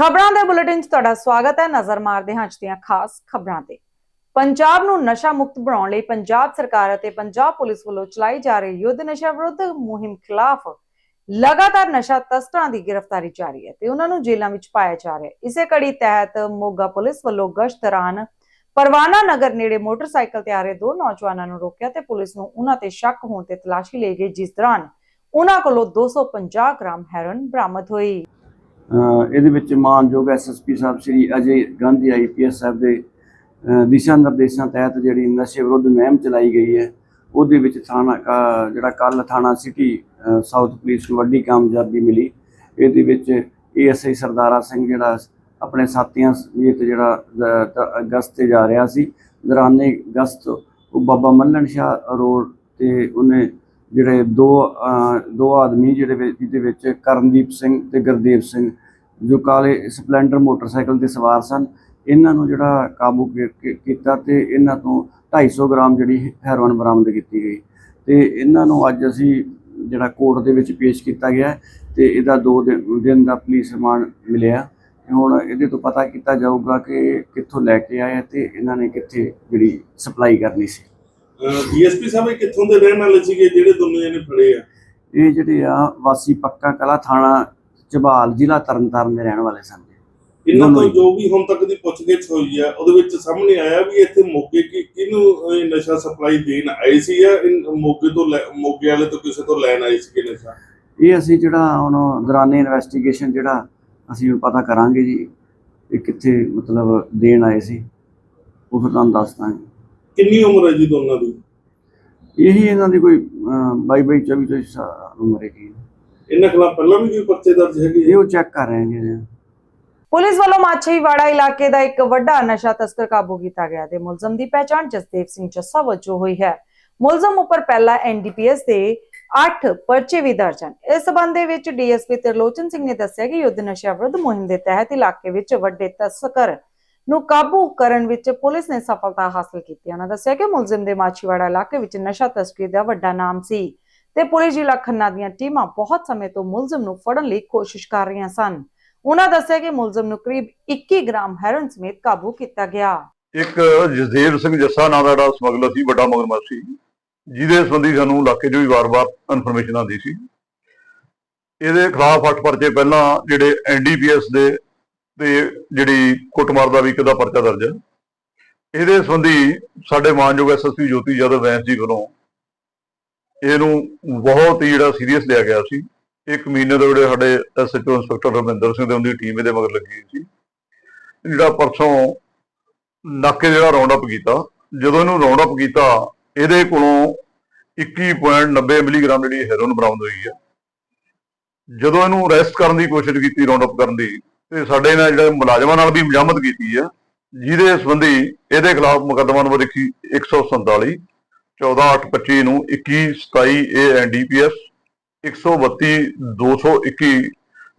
ਖਬਰਾਂ ਦੇ ਬੁਲੇਟਿਨ 'ਚ ਤੁਹਾਡਾ ਸਵਾਗਤ ਹੈ। ਨਜ਼ਰ ਮਾਰਦੇ ਹਾਂ ਅੱਜ ਦੀਆਂ ਖਾਸ ਖਬਰਾਂ ਤੇ। ਪੰਜਾਬ ਨੂੰ ਨਸ਼ਾ ਮੁਕਤ ਬਣਾਉਣ ਲਈ ਪੰਜਾਬ ਸਰਕਾਰ ਅਤੇ ਪੰਜਾਬ ਪੁਲਿਸ ਵੱਲੋਂ ਚਲਾਈ ਜਾ ਰਹੀ ਯੁੱਧ ਨਸ਼ਾ ਵਿਰੁੱਧ ਮੁਹਿੰਮ ਖਿਲਾਫ ਲਗਾਤਾਰ ਨਸ਼ਾ ਤਸਕਰਾਂ ਦੀ ਗ੍ਰਿਫਤਾਰੀ ਜਾਰੀ ਹੈ ਤੇ ਉਹਨਾਂ ਨੂੰ ਜੇਲ੍ਹਾਂ ਵਿੱਚ ਪਾਇਆ ਜਾ ਰਿਹਾ ਹੈ। ਇਸੇ ਕੜੀ ਤਹਿਤ ਮੋਗਾ ਪੁਲਿਸ ਵੱਲੋਂ ਗਸ਼ਤ ਦੌਰਾਨ ਪਰਵਾਨਾ ਨਗਰ ਨੇੜੇ ਮੋਟਰਸਾਈਕਲ ਤੇ ਆ ਰਹੇ ਦੋ ਨੌਜਵਾਨਾਂ ਨੂੰ ਰੋਕਿਆ ਤੇ ਪੁਲਿਸ ਨੂੰ ਉਹਨਾਂ ਤੇ ਸ਼ੱਕ ਹੋਣ ਤੇ ਤਲਾਸ਼ੀ ਲਈ ਗਈ, ਜਿਸ ਦੌਰਾਨ ਉਹਨਾਂ ਕੋਲੋਂ 250 ਗ੍ਰਾਮ ਹੈਰੋਇਨ ਬਰਾਮਦ ਹੋਈ। ਇਹਦੇ ਵਿੱਚ ਮਾਨਯੋਗ ਐਸਐਸਪੀ ਸਾਹਿਬ ਸ੍ਰੀ ਅਜੇ ਗਾਂਧੀ ਆਈਪੀਐਸ ਸਾਹਿਬ ਦੇ ਦਿਸ਼ਾ ਨਿਰਦੇਸ਼ਾਂ ਤਹਿਤ ਜਿਹੜੀ ਨਸ਼ੇ ਵਿਰੁੱਧ ਮੁਹਿੰਮ ਚਲਾਈ ਗਈ ਹੈ, ਉਹਦੇ ਵਿੱਚ ਥਾਣਾ ਜਿਹੜਾ ਕੱਲ ਥਾਣਾ ਸਿਟੀ ਸਾਊਥ ਪੁਲਿਸ ਨੂੰ ਵੱਡੀ ਕਾਮਯਾਬੀ ਮਿਲੀ। ਇਹਦੇ ਵਿੱਚ ਏਐਸਆਈ ਸਰਦਾਰਾ ਸਿੰਘ ਜਿਹੜਾ ਆਪਣੇ ਸਾਥੀਆਂ ਸਮੇਤ ਜਿਹੜਾ ਅਗਸਤ ਤੇ ਜਾ ਰਿਹਾ ਸੀ। ਦੌਰਾਨੇ ਅਗਸਤ ਉਹ ਬਾਬਾ ਮੱਲਣ ਸ਼ਾਹ ਰੋਡ ਤੇ ਉਹਨੇ ਜਿਹੜੇ ਦੋ ਦੋ ਆਦਮੀ ਜਿਹੜੇ ਜਿਹਦੇ ਵਿੱਚ ਕਰਨਦੀਪ ਸਿੰਘ ਤੇ ਗੁਰਦੇਵ ਸਿੰਘ, ਜੋ ਕਾਲੇ ਸਪਲੈਂਡਰ ਮੋਟਰਸਾਈਕਲ ਤੇ ਸਵਾਰ ਸਨ, ਇਹਨਾਂ ਨੂੰ ਜਿਹੜਾ ਕਾਬੂ ਕੀ- ਕੀ- ਕੀਤਾ ਤੇ ਇਹਨਾਂ ਤੋਂ 250 ਗ੍ਰਾਮ ਜਿਹੜੀ ਹੈਰੋਇਨ ਬਰਾਮਦ ਕੀਤੀ ਗਈ। ਤੇ ਇਹਨਾਂ ਨੂੰ ਅੱਜ ਅਸੀਂ ਜਿਹੜਾ ਕੋਰਟ ਦੇ ਵਿੱਚ ਪੇਸ਼ ਕੀਤਾ ਗਿਆ ਹੈ ਤੇ ਇਹਦਾ 2 ਦਿਨ ਦਾ ਪੁਲਿਸ ਰਿਮਾਂਡ ਮਿਲਿਆ। ਤੇ ਹੁਣ ਇਹਦੇ ਤੋਂ ਪਤਾ ਕੀਤਾ ਜਾਊਗਾ ਕਿ ਕਿੱਥੋਂ ਲੈ ਕੇ ਆਇਆ ਤੇ ਇਹਨਾਂ ਨੇ ਕਿੱਥੇ ਜਿਹੜੀ ਸਪਲਾਈ ਕਰਨੀ ਸੀ। ਡੀਐਸਪੀ ਸਾਹਿਬ ਇਹ ਕਿੱਥੋਂ ਦੇ ਰਹਿਣ ਵਾਲੇ ਸੀਗੇ ਜਿਹੜੇ ਦੋਨੋਂ ਜਣੇ ਫੜੇ ਆ? ਇਹ ਜਿਹੜੇ ਆ ਵਾਸੀ ਪੱਕਾ ਕਲਾ ਥਾਣਾ ਝਬਾਲ ਜ਼ਿਲ੍ਹਾ ਤਰਨਤਾਰਨ ਦੇ ਰਹਿਣ ਵਾਲੇ ਸਨ ਇਹਨਾਂ ਤੋਂ। ਜੋ ਵੀ ਹੁਣ ਤੱਕ ਦੀ ਪੁੱਛਗਿੱਛ ਹੋਈ ਆ ਉਹਦੇ ਵਿੱਚ ਸਾਹਮਣੇ ਆਇਆ ਵੀ ਇੱਥੇ ਮੋਗੇ ਕੀ ਕਿਹਨੂੰ ਇਹ ਨਸ਼ਾ ਸਪਲਾਈ ਦੇਣ ਆਏ ਸੀ ਇਹ ਮੋਗੇ ਤੋਂ ਮੋਗੇ ਵਾਲੇ ਤੋਂ ਕਿਸੇ ਤੋਂ ਲੈਣ ਆਏ ਸੀਗੇ ਨਸ਼ਾ? ਇਹ ਅਸੀਂ ਜਿਹੜਾ ਹੁਣ ਦੌਰਾਨੇ ਇਨਵੈਸਟੀਗੇਸ਼ਨ ਜਿਹੜਾ ਅਸੀਂ ਪਤਾ ਕਰਾਂਗੇ ਜੀ ਇਹ ਕਿੱਥੇ ਮਤਲਬ ਦੇਣ ਆਏ ਸੀ ਉਹ ਫਿਰ ਤੁਹਾਨੂੰ ਦੱਸ ਦਾਂਗੇ। ਕਿੰਨੀ ਉਮਰ ਹੈ ਜੀ ਦੋਨਾਂ ਦੀ? ਇਹੀ ਇਹਨਾਂ ਦੀ ਕੋਈ 22 22 24 24 ਸਾਲ ਉਮਰ ਹੈਗੀ ਇਹਨਾਂ ਖਿਲਾਫ ਪਹਿਲਾਂ ਵੀ ਕੋਈ ਪਰਚੇ ਦਰਜ ਹੈਗੇ ਇਹ ਉਹ ਚੈੱਕ ਕਰ ਰਹੇ ਨੇ। ਜੀ ਪੁਲਿਸ ਵੱਲੋਂ ਮਾਛੀਵਾੜਾ ਇਲਾਕੇ ਦਾ ਇੱਕ ਵੱਡਾ ਨਸ਼ਾ ਤਸਕਰ ਕਾਬੂ ਕੀਤਾ ਗਿਆ ਤੇ ਮੁਲਜ਼ਮ ਦੀ ਪਹਿਚਾਣ ਜਸਦੇਵ ਸਿੰਘ ਜੱਸਾ ਵਜੋਂ ਹੋਈ ਹੈ। ਮੁਲਜ਼ਮ ਉੱਪਰ ਪਹਿਲਾ ਐਨਡੀਪੀਐਸ ਦੇ 8 ਪਰਚੇ ਵੀ ਦਰਜ ਹਨ। ਇਸ ਸਬੰਧ ਦੇ ਵਿੱਚ ਡੀਐਸਪੀ ਤਰਲੋਚਨ ਸਿੰਘ ਨੇ ਦੱਸਿਆ ਕਿ ਯੁੱਧ ਨਸ਼ਾ ਵਿਰੁੱਧ ਮੁਹਿੰਮ ਦੇ ਤਹਿਤ ਇਲਾਕੇ ਵਿੱਚ ਵੱਡੇ ਤਸਕਰ ਨੂੰ ਕਾਬੂ ਕਰਨ ਵਿੱਚ ਪੁਲਿਸ ਨੇ ਸਫਲਤਾ ਹਾਸਲ ਕੀਤੀ। ਉਹਨਾਂ ਦੱਸਿਆ ਕਿ ਮੁਲਜ਼ਮ ਦੇ ਮਾਛੀਵਾੜਾ ਇਲਾਕੇ ਵਿੱਚ ਨਸ਼ਾ ਤਸਕਰੀ ਦਾ ਵੱਡਾ ਨਾਮ ਸੀ ਤੇ ਪੁਲਿਸ ਜ਼ਿਲ੍ਹਾ ਖੰਨਾ ਦੀਆਂ ਟੀਮਾਂ ਬਹੁਤ ਸਮੇਂ ਤੋਂ ਮੁਲਜ਼ਮ ਨੂੰ ਫੜਨ ਲਈ ਕੋਸ਼ਿਸ਼ ਕਰ ਰਹੀਆਂ ਸਨ। ਉਹਨਾਂ ਦੱਸਿਆ ਕਿ ਮੁਲਜ਼ਮ ਨੂੰ ਕਰੀਬ 21 ਗ੍ਰਾਮ ਹੈਰੋਇਨ ਸਮੇਤ ਕਾਬੂ ਕੀਤਾ ਗਿਆ। ਇੱਕ ਜਸਦੇਵ ਸਿੰਘ ਜੱਸਾ ਨਾਂ ਦਾ ਜਿਹੜਾ ਸਮਗਲਰ ਸੀ, ਵੱਡਾ ਮਗਰਮੱਛ ਸੀ ਜਿਹਦੇ ਸੰਬੰਧੀ ਸਾਨੂੰ ਇਲਾਕੇ ਚ ਵੀ ਵਾਰ-ਵਾਰ ਇਨਫੋਰਮੇਸ਼ਨ ਆਉਂਦੀ ਸੀ। ਇਹਦੇ ਖਿਲਾਫ ਅੱਠ ਪਰਚੇ ਪਹਿਲਾਂ ਜਿਹੜੇ ਐਨਡੀਪੀਐਸ ਦੇ ਤੇ ਜਿਹੜੀ ਕੁੱਟਮਾਰ ਦਾ ਵੀ ਇੱਕ ਪਰਚਾ ਦਰਜ ਹੈ। ਇਹਦੇ ਸੰਬੰਧੀ ਸਾਡੇ ਮਾਨਯੋਗ ਐਸਐਸਪੀ ਜੋਤੀ ਯਾਦਵ ਵੈਂਸ ਜੀ ਵੱਲੋਂ ਇਹਨੂੰ ਬਹੁਤ ਹੀ ਜਿਹੜਾ ਸੀਰੀਅਸ ਲਿਆ ਗਿਆ ਸੀ। ਇੱਕ ਮਹੀਨੇ ਦੇ ਜਿਹੜੇ ਸਾਡੇ ਐਸਐਚਓ ਇੰਸਪੈਕਟਰ ਰਮਿੰਦਰ ਸਿੰਘ ਦੇ ਉਹਦੀ ਟੀਮ ਇਹਦੇ ਮਗਰ ਲੱਗੀ ਹੋਈ ਸੀ। ਜਿਹੜਾ ਪਰਸੋਂ ਨਾਕੇ ਜਿਹੜਾ ਰਾਉਂਡ ਅਪ ਕੀਤਾ, ਜਦੋਂ ਇਹਨੂੰ ਰਾਉਂਡ ਅਪ ਕੀਤਾ, ਇਹਦੇ ਕੋਲੋਂ 21.90 ਮਿਲੀਗ੍ਰਾਮ ਜਿਹੜੀ ਹੈਰੋਇਨ ਬਰਾਮਦ ਹੋਈ ਹੈ। ਜਦੋਂ ਇਹਨੂੰ ਅਰੈਸਟ ਕਰਨ ਦੀ ਕੋਸ਼ਿਸ਼ ਕੀਤੀ ਰਾਉਂਡ ਅਪ ਕਰਨ ਦੀ ਤੇ ਸਾਡੇ ਨਾਲ ਜਿਹੜੇ ਮੁਲਾਜ਼ਮਾਂ ਨਾਲ ਵੀ ਮਜਾਮਤ ਕੀਤੀ ਆ ਜਿਹਦੇ ਸੰਬੰਧੀ ਇਹਦੇ ਖਿਲਾਫ ਮੁਕੱਦਮਾ ਨੰਬਰ 147 14825 ਨੂੰ 2127 ਏ ਐਨਡੀਪੀਐਸ 132 221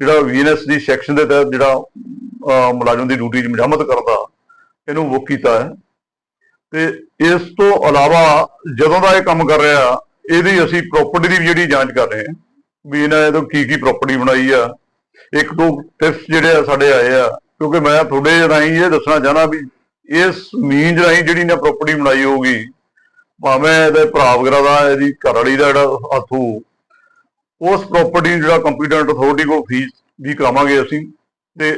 ਜਿਹੜਾ ਵੀਐਨਐਸ ਦੀ ਸੈਕਸ਼ਨ ਦੇ ਤਹਿਤ ਜਿਹੜਾ ਮੁਲਾਜ਼ਮ ਦੀ ਡਿਊਟੀ 'ਚ ਮਜਾਮਤ ਕਰਦਾ ਇਹਨੂੰ ਬੁੱਕ ਕੀਤਾ ਹੈ। ਤੇ ਇਸ ਤੋਂ ਇਲਾਵਾ ਜਦੋਂ ਦਾ ਇਹ ਕੰਮ ਕਰ ਰਿਹਾ, ਇਹਦੀ ਅਸੀਂ ਪ੍ਰਾਪਰਟੀ ਦੀ ਵੀ ਜਿਹੜੀ ਜਾਂਚ ਕਰ ਰਹੇ ਹਾਂ, ਵੀ ਇਹਨਾਂ ਨੇ ਤੋਂ ਕੀ ਕੀ ਪ੍ਰਾਪਰਟੀ ਬਣਾਈ ਆ ਇੱਕ ਦੋ ਟਿਪਸ ਜਿਹੜੇ ਆ ਸਾਡੇ ਆਏ ਆ, ਕਿਉਂਕਿ ਮੈਂ ਤੁਹਾਡੇ ਰਾਹੀਂ ਇਹ ਦੱਸਣਾ ਚਾਹਨਾ ਵੀ ਇਸ ਮੀਨ ਰਾਹੀਂ ਜਿਹੜੀ ਨੇ ਪ੍ਰਾਪਰਟੀ ਬਣਾਈ ਹੋਊਗੀ, ਭਾਵੇਂ ਇਹਦੇ ਭਰਾ ਵਗੈਰਾ ਦਾ, ਇਹਦੀ ਘਰ ਵਾਲੀ ਦਾ ਜਿਹੜਾ ਹੱਥੂ ਉਸ ਪ੍ਰਾਪਰਟੀ ਜਿਹੜਾ ਕੰਪੀਟੈਂਟ ਅਥਾਰਟੀ ਕੋਲ ਫੀਸ ਵੀ ਕਰਾਵਾਂਗੇ ਅਸੀਂ, ਤੇ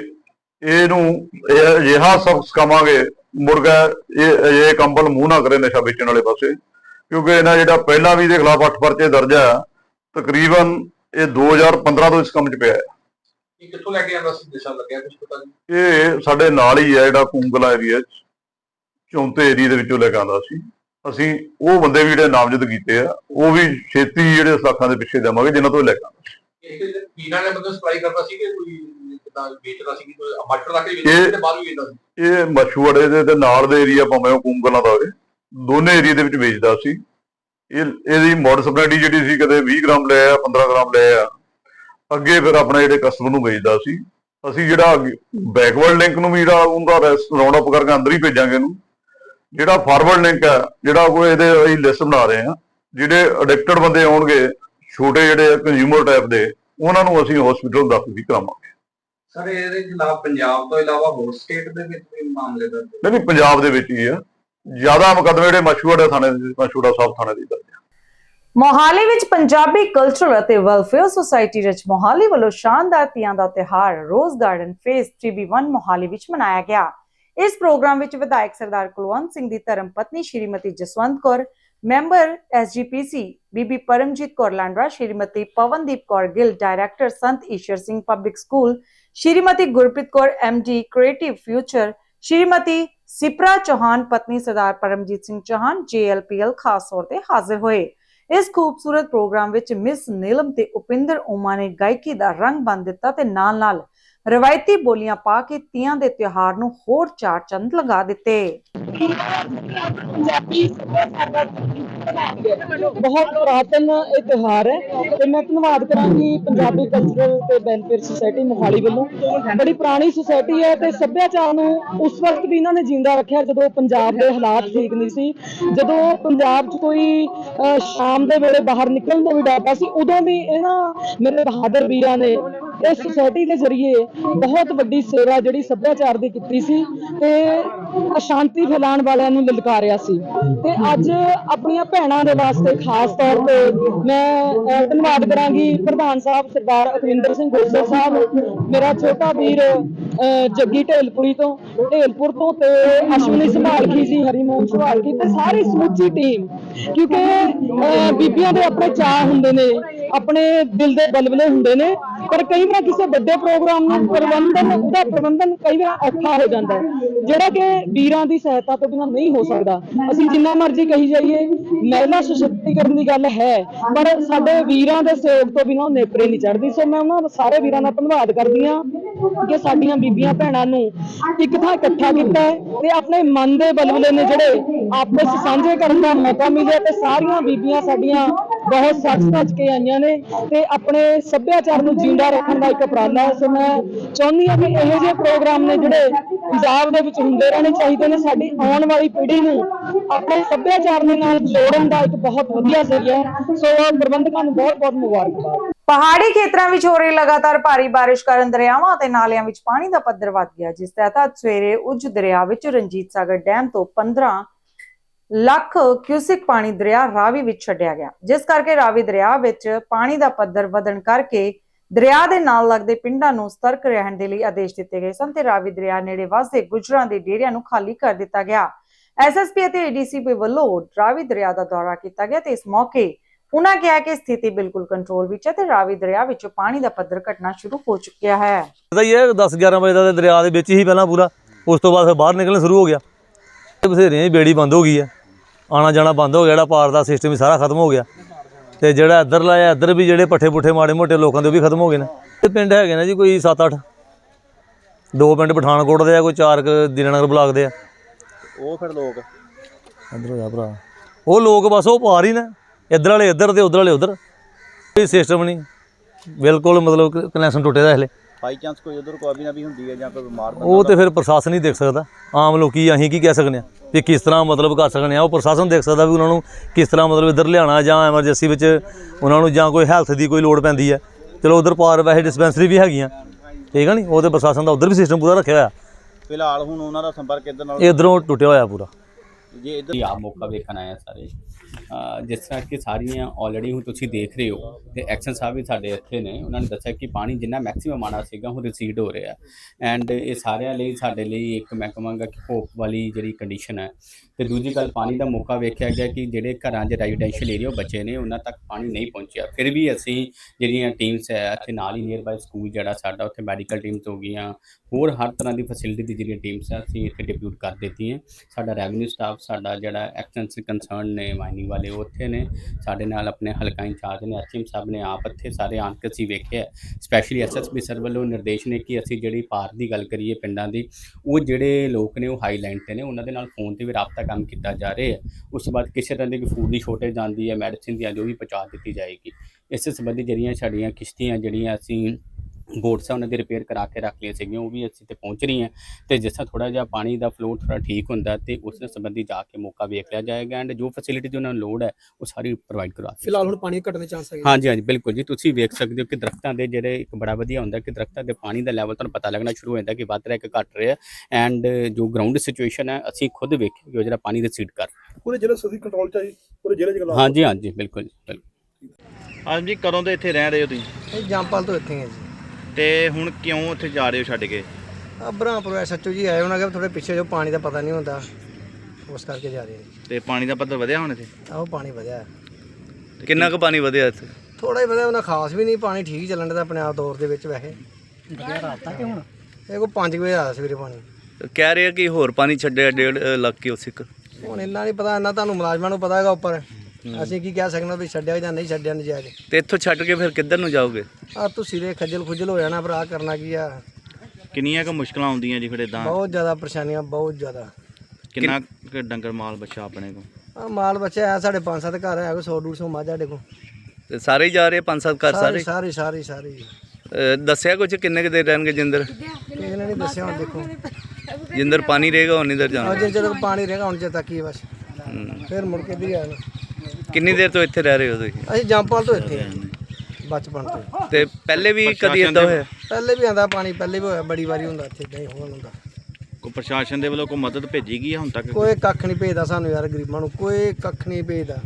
ਇਹਨੂੰ ਇਹ ਅਜਿਹਾ ਸਖਤ ਕਰਾਵਾਂਗੇ ਮੁਰਗਾ ਇਹ ਇਹ ਕੰਬਲ ਮੂੰਹ ਨਾ ਕਰੇ ਨਸ਼ਾ ਵੇਚਣ ਵਾਲੇ ਪਾਸੇ, ਕਿਉਂਕਿ ਇਹਨਾਂ ਜਿਹੜਾ ਪਹਿਲਾਂ ਵੀ ਇਹਦੇ ਖਿਲਾਫ ਅੱਠ ਪਰਚੇ ਦਰਜ ਆ, ਤਕਰੀਬਨ ਇਹ 2015 ਤੋਂ ਇਸ ਕੰਮ 'ਚ ਪਿਆ ਹੈ। ਇਹ ਕਿੱਥੋਂ ਲੈ ਕੇ ਆਂਦਾ ਸੀ ਦਿਸ਼ਾ ਲੱਗਿਆ ਕੁਝ ਪਤਾ ਨਹੀਂ ਇਹ ਸਾਡੇ ਨਾਲ ਹੀ ਹੈ ਜਿਹੜਾ ਕੂੰਗਲਾ ਏਰੀਆ 'ਚ ਚੌਂਤੇ ਏਰੀਆ ਦੇ ਵਿੱਚੋਂ ਲੈ ਕੇ ਆਂਦਾ ਸੀ। ਅਸੀਂ ਉਹ ਬੰਦੇ ਵੀ ਜਿਹੜੇ ਨਾਮਜ਼ਦ ਕੀਤੇ ਆ ਉਹ ਵੀ ਛੇਤੀ ਜਿਹੜੇ ਸਲਾਖਾਂ ਦੇ ਪਿੱਛੇ ਦੇਵਾਂਗੇ ਜਿਨ੍ਹਾਂ ਤੋਂ ਇਹ ਲੈ ਕੇ ਆਉਂਦਾ ਇਹ ਪੀਣਾ ਨੇ ਬੰਦੇ ਸਪਲਾਈ ਕਰਦਾ ਸੀ ਕਿ ਕੋਈ ਕਿਦਾਂ ਵੇਚਦਾ ਸੀ ਕਿ ਕੋਈ ਮਟਰ ਲਾ ਕੇ ਇਹ- ਵੇਚਦਾ ਸੀ ਤੇ ਬਾਹਰ ਵੀ ਵੇਚਦਾ ਸੀ? ਇਹ ਮਛੂੜੇ ਦੇ ਤੇ ਨਾਲ ਦੇ ਏਰੀਆ ਭਾਵੇਂ ਉਹ ਕੂੰਗਲਾਂ ਦਾ ਹੋਵੇ ਦੋਨੇ ਏਰੀਆ ਦੇ ਵਿੱਚ ਵੇਚਦਾ ਸੀ। ਇਹ ਇਹਦੀ ਮੋਡਸ ਆਪਰੇਟੀ ਜਿਹੜੀ ਸੀ ਕਦੇ 20 ਗ੍ਰਾਮ ਲੈ ਆ 15 ਗ੍ਰਾਮ ਲੈ ਆ ਅੱਗੇ ਫਿਰ ਆਪਣੇ ਜਿਹੜੇ ਕਸਟਮਰ ਨੂੰ ਵੇਚਦਾ ਸੀ ਅਸੀਂ ਜਿਹੜਾ ਬੈਕਵਰਡ ਲਿੰਕ ਨੂੰ ਵੀ ਜਿਹੜਾ ਉਹਦਾ ਰਾਉਂਡ ਅਪ ਕਰਕੇ ਅੰਦਰ ਹੀ ਭੇਜਾਂਗੇ ਇਹਨੂੰ। ਜਿਹੜਾ ਫਾਰਵਰਡ ਲਿੰਕ ਹੈ ਜਿਹੜਾ ਕੋਈ ਇਹਦੇ ਅਸੀਂ ਲਿਸਟ ਬਣਾ ਰਹੇ ਹਾਂ ਜਿਹੜੇ ਐਡਿਕਟਡ ਬੰਦੇ ਆਉਣਗੇ ਛੋਟੇ ਜਿਹੜੇ ਕੰਜ਼ਿਊਮਰ ਟਾਈਪ ਦੇ ਉਹਨਾਂ ਨੂੰ ਅਸੀਂ ਹਸਪੀਟਲ ਦਾਖਲ ਵੀ ਕਰਾਵਾਂਗੇ। ਸਰ ਇਹਦੇ ਖਿਲਾਫ ਪੰਜਾਬ ਤੋਂ ਇਲਾਵਾ ਹੋਰ ਸਟੇਟ ਦੇ ਵਿੱਚ ਵੀ ਮਾਮਲੇ ਦਰਜ? ਨਹੀਂ ਨਹੀਂ ਪੰਜਾਬ ਦੇ ਵਿੱਚ ਹੀ ਆ। ਜ਼ਿਆਦਾ ਮੁਕੱਦਮੇ ਜਿਹੜੇ ਮਸ਼ਹੂਰਾ ਥਾਣੇ ਦੇ ਮਸ਼ਹੂਰਾ ਸਾਹਿਬ ਥਾਣੇ ਦੀ ਦਰਜ ਆ। ਮੋਹਾਲੀ ਵਿੱਚ ਪੰਜਾਬੀ ਕਲਚਰਲ ਅਤੇ ਵੈਲਫੇਅਰ ਸੁਸਾਇਟੀ ਰਚ ਮੋਹਾਲੀ ਵੱਲੋਂ ਸ਼ਾਨਦਾਰ ਤੀਆਂ ਦਾ ਤਿਹਾਰ rose garden face 3B1 Mohali ਵਿੱਚ ਮਨਾਇਆ ਗਿਆ। ਇਸ ਪ੍ਰੋਗਰਾਮ ਵਿੱਚ ਵਿਧਾਇਕ ਸਰਦਾਰ ਕੁਲਵੰਤ ਸਿੰਘ ਦੀ ਧਰਮ ਪਤਨੀ Shrimati Jaswant Kaur, member SGPC Bibi Paramjit Kaur Landra, Shrimati Pawandeep Kaur Gill director Sant Ishar Singh public school Shrimati Gurpreet Kaur MD creative future Shrimati Sipra Chauhan, ਪਤਨੀ ਸਰਦਾਰ ਪਰਮਜੀਤ ਸਿੰਘ ਚੌਹਾਨ ਜੇਐਲਪੀਐਲ ਖਾਸ ਤੌਰ ਤੇ ਹਾਜ਼ਰ ਹੋਏ। ਇਸ ਖੂਬਸੂਰਤ ਪ੍ਰੋਗਰਾਮ ਵਿੱਚ ਮਿਸ ਨੀਲਮ ਤੇ ਉਪਿੰਦਰ ਓਮਾ ਨੇ ਗਾਇਕੀ ਦਾ ਰੰਗ ਬੰਨ ਦਿੱਤਾ ਤੇ ਨਾਲ-ਨਾਲ ਰਵਾਇਤੀ ਬੋਲੀਆਂ ਪਾ ਕੇ ਤੀਆਂ ਦੇ ਤਿਉਹਾਰ ਨੂੰ ਹੋਰ ਚਾਰ ਚੰਦ ਲਗਾ ਦਿੱਤੇ। ਬਹੁਤ ਪੁਰਾਤਨ ਇਹ ਤਿਉਹਾਰ ਹੈ ਤੇ ਮੈਂ ਧੰਨਵਾਦ ਕਰਾਂਗੀ ਪੰਜਾਬੀ ਕਲਚਰਲ ਤੇ ਵੈਲਫੇਅਰ ਸੁਸਾਇਟੀ ਮੋਹਾਲੀ ਵੱਲੋਂ। ਬੜੀ ਪੁਰਾਣੀ ਸੁਸਾਇਟੀ ਹੈ ਤੇ ਸੱਭਿਆਚਾਰ ਨੂੰ ਉਸ ਵਕਤ ਵੀ ਇਹਨਾਂ ਨੇ ਜਿੰਦਾ ਰੱਖਿਆ ਜਦੋਂ ਪੰਜਾਬ ਦੇ ਹਾਲਾਤ ਠੀਕ ਨਹੀਂ ਸੀ। ਜਦੋਂ ਪੰਜਾਬ 'ਚ ਕੋਈ ਅਹ, ਸ਼ਾਮ ਦੇ ਵੇਲੇ ਬਾਹਰ ਨਿਕਲਣ ਤੋਂ ਵੀ ਡਰਦਾ ਸੀ ਉਦੋਂ ਵੀ ਇਹਨਾਂ ਮੇਰੇ ਬਹਾਦਰ ਵੀਰਾਂ ਨੇ ਇਸ ਸੁਸਾਇਟੀ ਦੇ ਜ਼ਰੀਏ ਬਹੁਤ ਵੱਡੀ ਸੇਵਾ ਜਿਹੜੀ ਸੱਭਿਆਚਾਰ ਦੀ ਕੀਤੀ ਸੀ ਤੇ ਅਸ਼ਾਂਤੀ ਫੈਲਾਉਣ ਵਾਲਿਆਂ ਨੂੰ ਲਲਕਾਰਿਆ ਸੀ। ਤੇ ਅੱਜ ਆਪਣੀਆਂ ਭੈਣਾਂ ਦੇ ਵਾਸਤੇ ਖਾਸ ਤੌਰ ਤੇ ਮੈਂ ਧੰਨਵਾਦ ਕਰਾਂਗੀ ਪ੍ਰਧਾਨ ਸਾਹਿਬ ਸਰਦਾਰ ਅਕਵਿੰਦਰ ਸਿੰਘ ਗੋਸਲ ਸਾਹਿਬ ਮੇਰਾ ਛੋਟਾ ਵੀਰ ਅਹ, ਜੱਗੀ ਢੇਲਪੁਰੀ ਤੋਂ ਢੇਲਪੁਰ ਤੋਂ ਤੇ ਅਸ਼ਵਨੀ ਸੰਭਾਲਕੀ ਜੀ ਹਰੀਮੋਹਨ ਸੰਭਾਲਕੀ ਤੇ ਸਾਰੀ ਸਮੁੱਚੀ ਟੀਮ ਕਿਉਂਕਿ ਬੀਬੀਆਂ ਦੇ ਆਪਣੇ ਚਾਹ ਹੁੰਦੇ ਨੇ। ਆਪਣੇ ਦਿਲ ਦੇ ਬਲਬਲੇ ਹੁੰਦੇ ਨੇ, ਪਰ ਕਈ ਵਾਰ ਕਿਸੇ ਵੱਡੇ ਪ੍ਰੋਗਰਾਮ ਨੂੰ ਪ੍ਰਬੰਧਨ, ਉਹਦਾ ਪ੍ਰਬੰਧਨ ਕਈ ਵਾਰ ਔਖਾ ਹੋ ਜਾਂਦਾ ਹੈ। ਜਿਹੜਾ ਕਿ ਵੀਰਾਂ ਦੀ ਸਹਾਇਤਾ ਤੋਂ ਬਿਨਾਂ ਨਹੀਂ ਹੋ ਸਕਦਾ। ਅਸੀਂ ਜਿੰਨਾ ਮਰਜ਼ੀ ਕਹੀ ਜਾਈਏ, ਮਹਿਲਾ ਸਸ਼ਕਤੀਕਰਨ ਦੀ ਗੱਲ ਹੈ, ਪਰ ਸਾਡੇ ਵੀਰਾਂ ਦੇ ਸਹਿਯੋਗ ਤੋਂ ਬਿਨਾਂ ਨੇਪਰੇ ਨਹੀਂ ਚੜਦੀ ਸੋ ਮੈਂ ਉਹਨਾਂ ਸਾਰੇ ਵੀਰਾਂ ਦਾ ਧੰਨਵਾਦ ਕਰਦੀ ਹਾਂ ਕਿ ਸਾਡੀਆਂ ਬੀਬੀਆਂ ਭੈਣਾਂ ਨੂੰ ਇੱਕ ਥਾਂ ਇਕੱਠਾ ਕੀਤਾ ਤੇ ਆਪਣੇ ਮਨ ਦੇ ਬਲਬਲੇ ਨੇ ਜਿਹੜੇ ਆਪਸ ਸਾਂਝੇ ਕਰਨ ਦਾ ਮੌਕਾ ਮਿਲਿਆ ਤੇ ਸਾਰੀਆਂ ਬੀਬੀਆਂ ਸਾਡੀਆਂ ਬਹੁਤ ਸੱਚ-ਸੱਚ ਕੇ ਆਈਆਂ ਨੇ ਤੇ ਆਪਣੇ ਸੱਭਿਆਚਾਰ ਨੂੰ ਜਿੰਦਾ ਰੱਖਣ ਦਾ ਇੱਕ ਉਪਰਾਲਾ ਹੈ। ਸੋ ਮੈਂ ਚਾਹੁੰਦੀ ਹਾਂ ਕਿ ਇਹੋ ਜਿਹੇ ਪ੍ਰੋਗਰਾਮ ਨੇ ਜਿਹੜੇ ਪੰਜਾਬ ਦੇ ਵਿੱਚ ਹੁੰਦੇ ਰਹਿਣੇ ਚਾਹੀਦੇ ਨੇ। ਸਾਡੀ ਆਉਣ ਵਾਲੀ ਪੀੜ੍ਹੀ ਨੂੰ ਆਪਣੇ ਸੱਭਿਆਚਾਰ ਦੇ ਨਾਲ ਜੋੜਨ ਦਾ ਇੱਕ ਬਹੁਤ ਵਧੀਆ ਜ਼ਰੀਆ ਹੈ। ਸੋ ਪ੍ਰਬੰਧਕਾਂ ਨੂੰ ਬਹੁਤ-ਬਹੁਤ ਮੁਬਾਰਕਬਾਦ। ਪਹਾੜੀ ਖੇਤਰਾਂ ਵਿੱਚ ਹੋ ਰਹੀ ਲਗਾਤਾਰ ਭਾਰੀ ਬਾਰਿਸ਼ ਕਾਰਨ ਦਰਿਆਵਾਂ ਅਤੇ ਨਾਲਿਆਂ ਵਿੱਚ ਪਾਣੀ ਦਾ ਪੱਧਰ ਵੱਧ ਗਿਆ, ਜਿਸ ਤਹਿਤ ਅੱਜ ਸਵੇਰੇ ਉੱਜ ਦਰਿਆ ਵਿੱਚ ਰਣਜੀਤ ਸਾਗਰ ਡੈਮ ਤੋਂ 15 ਲੱਖ ਕਿਊਸਿਕ ਪਾਣੀ ਦਰਿਆ ਰਾਵੀ ਵਿੱਚ ਛੱਡਿਆ ਗਿਆ। ਜਿਸ ਕਰਕੇ ਰਾਵੀ ਦਰਿਆ ਵਿੱਚ ਪਾਣੀ ਦਾ ਪੱਧਰ ਵਧਣ ਕਰਕੇ ਦਰਿਆ ਦੇ ਨਾਲ ਲੱਗਦੇ ਪਿੰਡਾਂ ਨੂੰ ਸਤਰਕ ਰਹਿਣ ਦੇ ਲਈ ਆਦੇਸ਼ ਦਿੱਤੇ ਗਏ ਸਨ ਤੇ ਰਾਵੀ ਦਰਿਆ ਨੇੜੇ ਵਸਦੇ ਗੁਜਰਾਂ ਦੇ ਡੇਰਿਆਂ ਨੂੰ ਖਾਲੀ ਕਰ ਦਿੱਤਾ ਗਿਆ। ਐਸਐਸਪੀ ਅਤੇ ਏਡੀਸੀਪੀ ਵੱਲੋਂ ਰਾਵੀ ਦਰਿਆ ਦਾ ਦੌਰਾ ਕੀਤਾ ਗਿਆ ਤੇ ਇਸ ਮੌਕੇ ਉਹਨਾਂ ਕਿਹਾ ਕਿ ਸਥਿਤੀ ਬਿਲਕੁਲ ਕੰਟਰੋਲ ਵਿੱਚ ਹੈ ਤੇ ਰਾਵੀ ਦਰਿਆ ਵਿੱਚੋਂ ਪਾਣੀ ਦਾ ਪੱਧਰ ਘਟਣਾ ਸ਼ੁਰੂ ਹੋ ਚੁੱਕਿਆ ਹੈ। ਪਤਾ ਹੀ ਹੈ 10 11 ਵਜੇ ਦਾ ਦਰਿਆ ਦੇ ਵਿੱਚ ਹੀ ਪਹਿਲਾਂ ਪੂਰਾ, ਉਸ ਤੋਂ ਬਾਅਦ ਫਿਰ ਬਾਹਰ ਨਿਕਲਣਾ ਸ਼ੁਰੂ ਹੋ ਗਿਆ। ਤੇ ਬੇੜੀ ਬੰਦ ਹੋ ਗਈ ਹੈ। ਆਣਾ ਜਾਣਾ ਬੰਦ ਹੋ ਗਿਆ ਜਿਹੜਾ ਪਾਰ ਦਾ ਸਿਸਟਮ ਹੀ ਸਾਰਾ ਖਤਮ ਹੋ ਗਿਆ। ਤੇ ਜਿਹੜਾ ਇੱਧਰ ਲਾਇਆ ਇੱਧਰ ਵੀ ਜਿਹੜੇ ਪੱਠੇ ਪੁੱਠੇ ਮਾੜੇ ਮੋਟੇ ਲੋਕਾਂ ਦੇ ਉਹ ਵੀ ਖਤਮ ਹੋ ਗਏ ਨੇ। ਤੇ ਪਿੰਡ ਹੈਗੇ ਨੇ ਜੀ ਕੋਈ 7-8 ਦੋ ਪਿੰਡ ਪਠਾਨਕੋਟ ਦੇ ਆ ਕੋਈ ਚਾਰ ਕੁ ਦੀਨਾਨਗਰ ਬਲਾਕ ਦੇ ਆ। ਉਹ ਫਿਰ ਲੋਕ। ਇੱਧਰ ਹੋ ਜਾ ਭਰਾ। ਉਹ ਲੋਕ ਬਸ ਉਹ ਪਾਰ ਹੀ ਨੇ। ਇੱਧਰ ਵਾਲੇ ਇੱਧਰ ਤੇ ਉੱਧਰ ਵਾਲੇ ਉੱਧਰ। ਕੋਈ ਸਿਸਟਮ ਨਹੀਂ। ਬਿਲਕੁਲ ਮਤਲਬ ਕਨੈਕਸ਼ਨ ਟੁੱਟੇ ਦਾ ਹਲੇ। ਬਾਈ ਚਾਂਸ ਕੋਈ ਉਧਰ ਕੋਈ ਵੀ ਨਾ ਵੀ ਹੁੰਦੀ ਹੈ ਜਾਂ ਕੋਈ ਬਿਮਾਰ ਬੰਦਾ ਉਹ ਤੇ ਫਿਰ ਪ੍ਰਸ਼ਾਸਨ ਹੀ ਦੇਖ ਸਕਦਾ। ਆਮ ਲੋਕੀ ਅਸੀਂ ਕੀ ਕਹਿ ਸਕਦੇ ਆ ਵੀ ਕਿਸ ਤਰ੍ਹਾਂ ਮਤਲਬ ਕਰ ਸਕਦੇ ਆ ਉਹ ਪ੍ਰਸ਼ਾਸਨ ਦੇਖ ਸਕਦਾ ਵੀ ਉਹਨਾਂ ਨੂੰ ਕਿਸ ਤਰ੍ਹਾਂ ਮਤਲਬ ਇੱਧਰ ਲਿਆਉਣਾ ਜਾਂ ਐਮਰਜੈਂਸੀ ਵਿੱਚ ਉਹਨਾਂ ਨੂੰ ਜਾਂ ਕੋਈ ਹੈਲਥ ਦੀ ਕੋਈ ਲੋੜ ਪੈਂਦੀ ਹੈ। ਚਲੋ ਉਧਰ ਪਾਰ ਵੈਸੇ ਡਿਸਪੈਂਸਰੀ ਵੀ ਹੈਗੀਆਂ। ਠੀਕ ਆ ਨਹੀਂ ਉਹ ਤੇ ਪ੍ਰਸ਼ਾਸਨ ਦਾ ਉਧਰ ਵੀ ਸਿਸਟਮ ਪੂਰਾ ਰੱਖਿਆ ਹੋਇਆ। ਫਿਲਹਾਲ ਹੁਣ ਉਹਨਾਂ ਦਾ ਸੰਪਰਕ ਇੱਧਰ ਨਾਲ ਇਧਰੋਂ ਟੁੱਟਿਆ ਹੋਇਆ ਪੂਰਾ। ਜੇ ਇੱਧਰ ਆਪ ਮੌਕਾ ਵੇਖਣ ਆਇਆ ਸਾਰੇ। ਜਿਸ ਤਰ੍ਹਾਂ ਕਿ ਸਾਰੀਆਂ ਆਲਰੇਡੀ ਹੁਣ ਤੁਸੀਂ ਦੇਖ ਰਹੇ ਹੋ, ਤੇ ਐਕਸ਼ਨ ਸਾਹਿਬ ਵੀ ਸਾਡੇ ਇੱਥੇ ਨੇ, ਉਹਨਾਂ ਨੇ ਦੱਸਿਆ ਕਿ ਪਾਣੀ ਜਿੰਨਾ ਮੈਕਸਿਮਮ ਆਣਾ ਸੀਗਾ ਉਹ ਰਿਸੀਡ ਹੋ ਰਿਹਾ ਐਂਡ ਇਹ ਸਾਰਿਆਂ ਲਈ, ਸਾਡੇ ਲਈ ਇੱਕ ਮੈਂ ਕਹਾਂਗਾ ਕਿ ਹੋਪ ਵਾਲੀ ਜਿਹੜੀ ਕੰਡੀਸ਼ਨ ਹੈ ਤੇ ਦੂਜੀ ਗੱਲ ਪਾਣੀ ਦਾ ਮੌਕਾ ਵੇਖਿਆ ਗਿਆ ਕਿ ਜਿਹੜੇ ਘਰਾਂ 'ਚ ਰੈਜ਼ੀਡੈਂਸ਼ੀਅਲ ਏਰੀਆ ਬਚੇ ਨੇ, ਉਹਨਾਂ ਤੱਕ ਪਾਣੀ ਨਹੀਂ ਪਹੁੰਚਿਆ। ਫਿਰ ਵੀ ਅਸੀਂ ਜਿਹੜੀਆਂ ਟੀਮਸ ਹੈ, ਇੱਥੇ ਨਾਲ ਹੀ ਨੀਅਰ ਬਾਈ ਸਕੂਲ ਜਿਹੜਾ ਸਾਡਾ, ਉੱਥੇ ਮੈਡੀਕਲ ਟੀਮਸ ਹੋ ਗਈਆਂ, ਹੋਰ ਹਰ ਤਰ੍ਹਾਂ ਦੀ ਫੈਸਿਲਿਟੀ ਦੀ ਜਿਹੜੀਆਂ ਟੀਮਸ ਹੈ, ਅਸੀਂ ਇੱਥੇ ਡਿਪਿਊਟ ਕਰ ਦਿੱਤੀਆਂ। ਸਾਡਾ ਰੈਵਨਿਊ ਸਟਾਫ ਸਾਡਾ ਜਿਹੜਾ ਐਕਸ਼ਨਸ ਕੰਸਰਨ ਨੇ ਮਾਈਨਿੰਗ ਵਾਲੇ, ਉਹ ਉੱਥੇ ਨੇ। ਸਾਡੇ ਨਾਲ ਆਪਣੇ ਹਲਕਾ ਇੰਚਾਰਜ ਨੇ ਐਸਐਮ ਸਾਹਿਬ ਨੇ ਆਪ ਇੱਥੇ ਸਾਰੇ ਆਣ ਕੇ ਅਸੀਂ ਵੇਖਿਆ। ਸਪੈਸ਼ਲੀ ਐਸਐਸਪੀ ਸਰ ਵੱਲੋਂ ਨਿਰਦੇਸ਼ ਨੇ ਕਿ ਅਸੀਂ ਜਿਹੜੀ ਪਾਰ ਦੀ ਗੱਲ ਕਰੀਏ ਪਿੰਡਾਂ ਦੀ, ਉਹ ਜਿਹੜੇ ਲੋਕ ਨੇ, ਉਹ ਹਾਈ ਤੇ ਨੇ, ਉਹਨਾਂ ਦੇ ਨਾਲ ਫੋਨ ਤੇ ਵੀ ਰਾਬਤਾ ਕੰਮ ਕੀਤਾ ਜਾ ਰਿਹਾ ਹੈ। ਉਸ ਤੋਂ ਬਾਅਦ ਕਿਸੇ ਤਰ੍ਹਾਂ ਦੀ ਕੋਈ ਫੂਡ ਦੀ ਸ਼ੋਰਟੇਜ ਆਉਂਦੀ ਹੈ ਮੈਡੀਸਿਨ ਦੀਆਂ ਜੋ ਵੀ ਪਹੁੰਚਾ ਦਿੱਤੀ ਜਾਏਗੀ। ਇਸ ਸੰਬੰਧੀ ਜਿਹੜੀਆਂ ਸਾਡੀਆਂ ਕਿਸ਼ਤੀਆਂ, ਜਿਹੜੀਆਂ ਅਸੀਂ ਬੋਟਸ ਆ ਉਹਨਾਂ ਦੀ ਰਿਪੇਅਰ ਕਰਾ ਕੇ ਰੱਖ ਲਈਆਂ ਸੀਗੀਆਂ ਉਹ ਵੀ ਅਸੀਂ ਤੇ ਪਹੁੰਚ ਰਹੀਆਂ। ਤੇ ਜਿਸ ਤਰ੍ਹਾਂ ਥੋੜਾ ਜਿਹਾ ਪਾਣੀ ਦਾ ਫਲੋ ਥੋੜਾ ਠੀਕ ਹੁੰਦਾ ਤੇ ਉਸ ਨਾਲ ਸੰਬੰਧੀ ਜਾ ਕੇ ਮੌਕਾ ਵੇਖ ਲਿਆ ਜਾਏਗਾ ਐਂਡ ਜੋ ਫੈਸਿਲਿਟੀ ਉਹਨਾਂ ਨੂੰ ਲੋੜ ਹੈ ਉਹ ਸਾਰੀ ਪ੍ਰੋਵਾਈਡ ਕਰਵਾ ਦਿੱਤੀ ਫਿਲਹਾਲ ਹੁਣ ਪਾਣੀ ਘਟਣ ਦੇ ਚਾਂਸ ਹੈਗੇ ਹਾਂਜੀ ਹਾਂਜੀ ਬਿਲਕੁਲ ਜੀ। ਤੁਸੀਂ ਵੇਖ ਸਕਦੇ ਹੋ ਕਿ ਦਰਖਤਾਂ ਦੇ ਜਿਹੜੇ ਇੱਕ ਬੜਾ ਵਧੀਆ ਹੁੰਦਾ ਕਿ ਦਰਖਤਾਂ ਦੇ ਪਾਣੀ ਦਾ ਲੈਵਲ ਤੁਹਾਨੂੰ ਪਤਾ ਲੱਗਣਾ ਸ਼ੁਰੂ ਹੋ ਜਾਂਦਾ ਕਿ ਵੱਧ ਰਿਹਾ ਕਿ ਘਟ ਰਿਹਾ ਐਂਡ ਜੋ ਗਰਾਊਂਡ ਸਿਚੁਏਸ਼ਨ ਹੈ ਅਸੀਂ ਖੁਦ ਵੇਖਿਆ ਕਿ ਉਹ ਜਿਹੜਾ ਪਾਣੀ ਰਿਸੀਡ ਕਰ ਪੂਰੇ ਜ਼ਿਲ੍ਹੇ ਸਦੀ ਕੰਟਰੋਲ ਚ ਆਈ ਪੂਰੇ ਜ਼ਿਲ੍ਹੇ ਚ ਹਾਂਜੀ ਹਾਂਜੀ ਬਿਲਕੁਲ ਜੀ, ਬਿਲਕੁਲ। ਹਾਂਜੀ ਜੀ ਕਦੋਂ ਦੇ ਇੱਥੇ ਰਹਿ ਰਹੇ ਹੋ ਤੁਸੀਂ? ਇਹ ਜੰਪਾਲ ਤੋਂ ਇੱਥੇ ਹੈ ਜੀ। ਤੇ ਹੁਣ ਕਿਉਂ ਉੱਥੇ ਜਾ ਰਹੇ ਹੋ ਛੱਡ ਕੇ? ਆ ਬ੍ਰਹਮਪੁਰ ਐਸਐਚਓ ਜੀ ਆਏ ਉਹਨਾਂ ਕਿ ਥੋੜੇ ਪਿੱਛੇ ਜੋ ਪਾਣੀ ਦਾ ਪਤਾ ਨਹੀਂ ਹੁੰਦਾ ਉਸ ਕਰਕੇ ਜਾ ਰਹੇ ਨੇ ਤੇ ਪਾਣੀ ਦਾ ਪੱਧਰ ਵਧਿਆ ਹੁਣ ਇੱਥੇ? ਆਹ ਪਾਣੀ ਵਧਿਆ। ਹੈ। ਕਿੰਨਾ ਕੁ ਪਾਣੀ ਵਧਿਆ ਇੱਥੇ? ਥੋੜਾ ਹੀ ਵਧਿਆ ਉਹਨਾਂ ਖਾਸ ਵੀ ਨਹੀਂ ਪਾਣੀ ਠੀਕ ਚੱਲਣ ਦਾ ਆਪਣੇ ਆਪ ਦੌਰ ਦੇ ਵਿੱਚ ਵੈਸੇ। ਵਧਿਆ ਰਾਤ ਤੱਕ ਹੁਣ? ਇਹ ਕੋ 5 ਵਜੇ ਆਇਆ ਸਵੇਰੇ ਪਾਣੀ। ਕਹਿ ਰਹੇ ਕਿ ਹੋਰ ਪਾਣੀ ਛੱਡਿਆ ਡੇਢ ਅ, ਲੱਖ ਕਿਊਸਿਕ ਹੁਣ ਇੰਨਾ ਨਹੀਂ ਪਤਾ ਇੰਨਾ ਤੁਹਾਨੂੰ ਮੁਲਾਜ਼ਮਾਂ ਨੂੰ ਪਤਾ ਹੈਗਾ ਉੱਪਰ। ਅਸੀਂ ਕੀ ਕਹਿ ਸਕਦੇ ਹਾਂ ਵੀ ਛੱਡਿਆ ਜਾਂ ਨਹੀਂ ਛੱਡਿਆ ਨਜਾਇਜ਼। ਤੇ ਇੱਥੋਂ ਛੱਡ ਕੇ ਫਿਰ ਕਿੱਧਰ ਨੂੰ ਜਾਓਗੇ? ਆ ਤੁਸੀਂ ਦੇ ਖੱਜਲ ਖੁਜਲ ਹੋ ਜਾਣਾ ਭਰਾ ਕਰਨਾ ਕੀ ਆ? ਕਿੰਨੀਆਂ ਕੁ ਮੁਸ਼ਕਲਾਂ ਆਉਂਦੀਆਂ ਜੀ ਫਿਰ ਇਦਾਂ ਬਹੁਤ ਜ਼ਿਆਦਾ ਪਰੇਸ਼ਾਨੀਆਂ ਬਹੁਤ ਜ਼ਿਆਦਾ। ਕਿੰਨਾ ਕੁ ਡੰਗਰ ਮਾਲ ਬੱਚਾ ਆਪਣੇ ਕੋਲ? ਆ ਮਾਲ ਬੱਚਾ ਹੈ ਸਾਡੇ ਪੰਜ ਸੱਤ ਘਰ ਹੈ ਕੋਈ 100 150 ਮੱਝ ਸਾਡੇ ਕੋਲ। ਤੇ ਸਾਰੇ ਹੀ ਜਾ ਰਹੇ ਪੰਜ ਸੱਤ ਘਰ ਸਾਰੇ? ਸਾਰੇ ਸਾਰੇ ਸਾਰੇ ਦੱਸਿਆ ਕੁਝ ਕਿੰਨੇ ਕੁ ਦੇਰ ਰਹਿਣਗੇ ਜਿੰਦਰ? ਕਿਸੇ ਨੇ ਨਹੀਂ ਦੱਸਿਆ ਹੁਣ ਦੇਖੋ। ਜਿੰਦਰ ਪਾਣੀ ਰਹੇਗਾ ਹੁਣ ਇਧਰ ਜਾਣਾ। ਅੱਜ ਜਦੋਂ ਪਾਣੀ ਰਹੇਗਾ ਹੁਣ ਜੇ ਤੱਕ ਹੀ ਹੈ ਬਸ। ਫਿਰ ਮੁੜ ਕੇ ਵੀ ਆਣਾ ਕਿੰਨੀ ਦੇਰ ਤੋਂ ਇੱਥੇ ਰਹਿ ਰਹੇ ਹੋ ਤੁਸੀਂ? ਅਸੀਂ ਜੰਪਾਲ ਤੋਂ ਇੱਥੇ ਹਾਂ ਬਚਪਨ ਤੋਂ। ਤੇ ਪਹਿਲੇ ਵੀ ਕਦੀ ਇਦਾਂ ਹੋਇਆ? ਪਹਿਲੇ ਵੀ ਆਂਦਾ ਪਾਣੀ ਪਹਿਲੇ ਵੀ ਹੋਇਆ ਬੜੀ ਵਾਰੀ ਹੁੰਦਾ ਇੱਥੇ ਨਹੀਂ ਹੋਣ ਹੁੰਦਾ। ਕੋਈ ਪ੍ਰਸ਼ਾਸਨ ਦੇ ਵੱਲੋਂ ਕੋਈ ਮਦਦ ਭੇਜੀ ਗਈ ਹੈ ਹੁਣ ਤੱਕ? ਕੋਈ ਕੱਖ ਨਹੀਂ ਭੇਜਦਾ ਸਾਨੂੰ ਯਾਰ ਗਰੀਬਾਂ ਨੂੰ ਕੋਈ ਕੱਖ ਨਹੀਂ ਭੇਜਦਾ।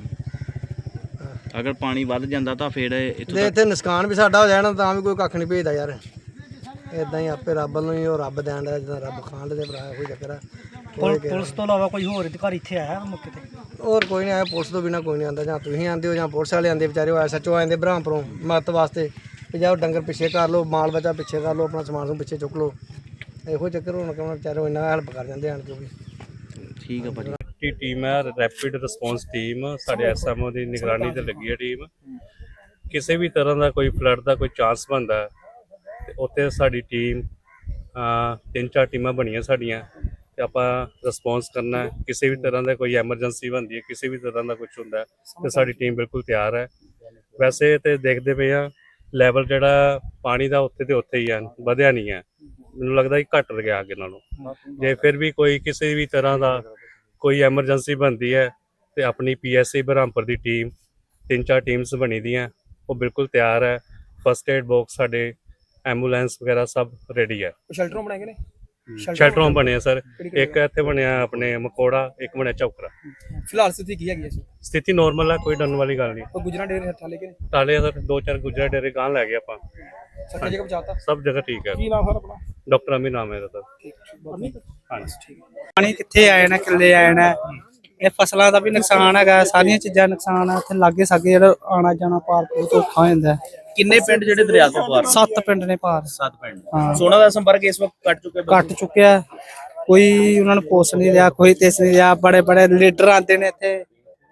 ਅਗਰ ਪਾਣੀ ਵੱਧ ਜਾਂਦਾ ਤਾਂ ਫਿਰ ਇੱਥੋਂ ਇੱਥੇ ਨੁਕਸਾਨ ਵੀ ਸਾਡਾ ਹੋ ਜਾਣਾ ਤਾਂ ਵੀ ਕੋਈ ਕੱਖ ਨਹੀਂ ਭੇਜਦਾ ਯਾਰ। ਇਦਾਂ ਹੀ ਆਪੇ ਰੱਬ ਨੂੰ ਹੀ ਉਹ ਰੱਬ ਦੇਣ ਦਾ ਜਦੋਂ ਰੱਬ ਖਾਣ ਦੇ ਭਰਾ ਕੋਈ ਚੱਕਰ ਆ। ਪੁਲਿਸ ਤੋਂ ਇਲਾਵਾ ਕੋਈ ਹੋਰ ਅਧਿਕਾਰੀ ਇੱਥੇ ਆਇਆ ਮੌਕੇ ਤੇ? ਹੋਰ ਕੋਈ ਨਹੀਂ ਆਇਆ ਪੁਲਿਸ ਤੋਂ ਬਿਨਾ ਕੋਈ ਨਹੀਂ ਆਂਦਾ ਜਾਂ ਤੁਸੀਂ ਆਂਦੇ ਹੋ ਜਾਂ ਪੁਲਿਸ ਵਾਲੇ ਆਂਦੇ ਵਿਚਾਰੇ ਉਹ ਐਸਐਚਓ ਆਂਦੇ ਬ੍ਰਹਮਪੁਰੋਂ ਮਦਦ ਵਾਸਤੇ ਵੀ ਜਾਓ ਡੰਗਰ ਪਿੱਛੇ ਕਰ ਲਓ ਮਾਲ ਬੱਚਾ ਪਿੱਛੇ ਕਰ ਲਓ ਆਪਣਾ ਸਮਾਨ ਨੂੰ ਪਿੱਛੇ ਚੁੱਕ ਲਓ। ਇਹੋ ਚੱਕਰ ਹੁਣ ਕਿਉਂ ਵਿਚਾਰੇ ਉਹ ਇੰਨਾ ਹੈਲਪ ਕਰ ਜਾਂਦੇ ਆਣ ਕੇ ਵੀ। ਠੀਕ ਆ ਭਾਜੀ। ਦੀ ਟੀਮ ਹੈ ਰੈਪਿਡ ਰਿਸਪੌਂਸ ਟੀਮ ਸਾਡੇ ਐਸਐਮਓ ਦੀ ਨਿਗਰਾਨੀ ਤੇ ਲੱਗੀ ਹੈ ਟੀਮ। ਕਿਸੇ ਵੀ ਤਰ੍ਹਾਂ ਦਾ ਕੋਈ ਫਲੱਡ ਦਾ ਕੋਈ ਚਾਂਸ ਤੇ ਉੱਥੇ ਸਾਡੀ ਟੀਮ ਤਿੰਨ ਚਾਰ ਟੀਮਾਂ ਬਣੀਆਂ ਸਾਡੀਆਂ। ਤੇ ਆਪਾਂ ਰਿਸਪੌਂਸ ਕਰਨਾ ਹੈ। ਕਿਸੇ ਵੀ ਤਰ੍ਹਾਂ ਦਾ ਕੋਈ ਐਮਰਜੈਂਸੀ ਬਣਦੀ ਹੈ ਕਿਸੇ ਵੀ ਤਰ੍ਹਾਂ ਦਾ ਕੁਝ ਹੁੰਦਾ ਹੈ, ਤੇ ਸਾਡੀ ਟੀਮ ਬਿਲਕੁਲ ਤਿਆਰ ਹੈ। ਵੈਸੇ ਤੇ ਦੇਖਦੇ ਪਏ ਆ ਲੈਵਲ ਜਿਹੜਾ ਪਾਣੀ ਦਾ ਉੱਥੇ ਤੇ ਉੱਥੇ ਹੀ ਹੈ ਵਧਿਆ ਨਹੀਂ ਹੈ। ਮੈਨੂੰ ਲੱਗਦਾ ਕਿ ਘਟ ਗਿਆ ਅੱਗੇ ਨਾਲੋਂ। ਜੇ ਫਿਰ ਵੀ ਕੋਈ ਕਿਸੇ ਵੀ ਤਰ੍ਹਾਂ ਦਾ ਕੋਈ ਐਮਰਜੈਂਸੀ ਬਣਦੀ ਹੈ ਤੇ ਆਪਣੀ ਪੀਐਸਸੀ ਬ੍ਰਹਮਪੁਰ ਦੀ ਟੀਮ ਤਿੰਨ ਚਾਰ ਟੀਮਸ ਬਣੀ ਦੀਆਂ ਉਹ ਬਿਲਕੁਲ ਤਿਆਰ ਹੈ। ਫਸਟ ਏਡ ਬਾਕਸ ਸਾਡੇ ਐਂਬੂਲੈਂਸ ਵਗੈਰਾ ਸਭ ਰੈਡੀ ਹੈ। ਸ਼ੈਲਟਰੋਂ ਬਣਾਏ ਨੇ? ਸ਼ੈਲਟਰਾਂ ਬਣੇ ਆ ਸਰ। ਇੱਕ ਇੱਥੇ ਬਣਿਆ ਆਪਣੇ ਮਕੋੜਾ ਇੱਕ ਬਣਿਆ ਚੌਕਰਾ। ਫਿਲਹਾਲ ਸਥਿਤੀ ਕੀ ਹੈਗੀ ਇਸ ਸਥਿਤੀ ਨਾਰਮਲ ਹੈ ਕੋਈ ਡਰਨ ਵਾਲੀ ਗੱਲ ਨਹੀਂ। ਉਹ ਗੁਜਰਾ ਡੇਰੇ ਹੱਥਾਂ ਲੈ ਕੇ? ਤਾਲੇ ਸਰ ਦੋ ਚਾਰ ਗੁਜਰਾ ਡੇਰੇ ਗਾਂ ਲੈ ਗਏ ਆਪਾਂ। ਸੱਚੀ ਜਗ੍ਹਾ ਪਹੁੰਚਾਤਾ? ਸਭ ਜਗ੍ਹਾ ਠੀਕ ਹੈ ਕੀ ਨਾਮ ਸਰ ਆਪਣਾ? ਡਾਕਟਰ ਅਮੀ ਨਾਮ ਹੈ ਇਹਦਾ ਸਰ। ਹਾਂਜੀ। ਪਾਣੀ ਕਿੱਥੇ ਆਏ ਨਾ ਕਿੱਲੇ ਆਏ ਨਾ? ਇਹ ਫਸਲਾਂ ਦਾ ਵੀ ਨੁਕਸਾਨ ਹੈਗਾ ਸਾਰੀਆਂ ਚੀਜ਼ਾਂ ਨੁਕਸਾਨ ਆ ਇੱਥੇ ਲਾਗੇ ਸਾਗੇ ਜਿਹੜਾ ਆਣਾ ਜਾਣਾ ਪਾਰ ਬਹੁਤ ਔਖਾ ਹੋ ਜਾਂਦਾ ਹੈ। ਕਿੰਨੇ ਪਿੰਡ ਜਿਹੜੇ ਦਰਿਆ ਤੋਂ ਪਾਰ? ਸੱਤ ਪਿੰਡ ਨੇ ਪਾਰ। ਸੱਤ ਪਿੰਡ। ਹਾਂ। ਸੋਨਾ ਦਾ ਸੰਪਰਕ ਇਸ ਵਕਤ ਕੱਟ ਚੁੱਕੇ ਕੱਟ ਚੁੱਕਿਆ ਹੈ। ਕੋਈ ਉਹਨਾਂ ਨੂੰ ਪੁੱਛ ਨਹੀਂ ਰਿਹਾ ਕੋਈ ਤਿਸ ਨਹੀਂ ਰਿਹਾ। ਬੜੇ ਬੜੇ ਲੀਡਰ ਆਉਂਦੇ ਨੇ ਇੱਥੇ।